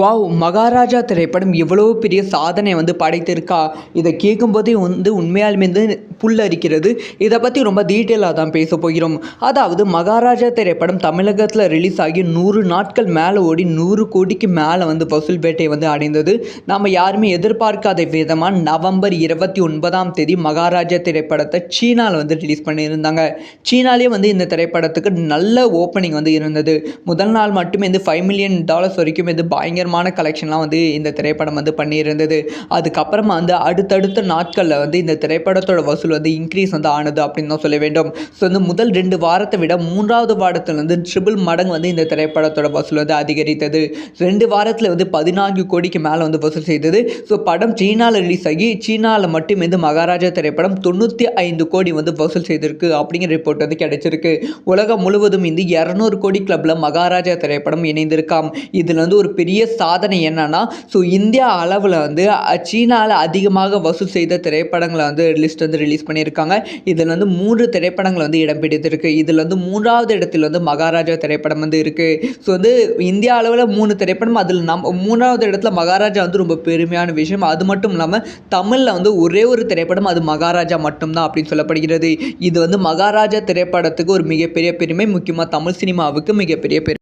Wow Maharaja திரைப்படம் எவ்வளோ பெரிய சாதனை வந்து படைத்திருக்கா? இதை கேட்கும்போதே வந்து உண்மையாலுமே வந்து புல்லரிக்கிறது. இதை பற்றி ரொம்ப டீட்டெயிலாக தான் பேச போகிறோம். அதாவது மகாராஜா திரைப்படம் தமிழகத்தில் ரிலீஸ் ஆகி நூறு நாட்கள் மேலே ஓடி நூறு கோடிக்கு மேலே வந்து வசூல் பேட்டை வந்து அடைந்தது. நம்ம யாருமே எதிர்பார்க்காத விதமாக நவம்பர் இருபத்தி ஒன்பதாம் தேதி மகாராஜா திரைப்படத்தை சீனாவில் வந்து ரிலீஸ் பண்ணியிருந்தாங்க. சீனாலேயே வந்து இந்த திரைப்படத்துக்கு நல்ல ஓப்பனிங் வந்து இருந்தது. முதல் நாள் மட்டுமே வந்து ஃபைவ் மில்லியன் டாலர்ஸ் வரைக்கும் வந்து பயங்கரமான கலெக்ஷன்லாம் வந்து இந்த திரைப்படம் வந்து பண்ணியிருந்தது. அதுக்கப்புறமா வந்து அடுத்தடுத்த நாட்களில் வந்து இந்த திரைப்படத்தோட வசூல் வந்து இன்க்ரீஸ் வந்து ஆனது அப்படின்னு தான் சொல்ல வேண்டும். ஸோ வந்து முதல் ரெண்டு வாரத்தை விட மூன்றாவது வாரத்தில் வந்து ட்ரிபிள் மடங்கு வந்து இந்த திரைப்படத்தோட வசூல் வந்து அதிகரித்தது. ரெண்டு வாரத்தில் வந்து பதினான்கு கோடிக்கு மேலே வந்து வசூல் செய்தது. ஸோ படம் சீனாவில் ரிலீஸ் ஆகி சீனாவில் மட்டும் இந்த மகாராஜா திரைப்படம் தொண்ணூற்றி ஐந்து கோடி வந்து வசூல் செய்திருக்கு அப்படிங்கிற ரிப்போர்ட் வந்து கிடைச்சிருக்கு. உலகம் முழுவதும் இந்த இரநூறு கோடி கிளப்பில் மகாராஜா திரைப்படம் இணைந்திருக்காம். இதில் வந்து ஒரு பெரிய சாதனை என்னன்னா ஸோ இந்தியா அளவில் வந்து சீனாவில் அதிகமாக வசூல் செய்த திரைப்படங்களை வந்து லிஸ்ட் வந்து ரிலீஸ் பண்ணியிருக்காங்க. இதில் வந்து மூன்று திரைப்படங்கள் வந்து இடம் பிடித்திருக்கு. இதில் வந்து மூன்றாவது இடத்தில் வந்து மகாராஜா திரைப்படம் வந்து இருக்குது ஸோ வந்து இந்தியா அளவில் மூணு திரைப்படம் அதில் நம் மூணாவது இடத்துல மகாராஜா வந்து ரொம்ப பெருமையான விஷயம். அது மட்டும் இல்லாமல் தமிழில் வந்து ஒரே ஒரு திரைப்படம் அது மகாராஜா மட்டும்தான் அப்படின்னு சொல்லப்படுகிறது. இது வந்து மகாராஜா திரைப்படத்துக்கு ஒரு மிகப்பெரிய பெருமை முக்கியமாக தமிழ் சினிமாவுக்கு மிகப்பெரிய பெருமை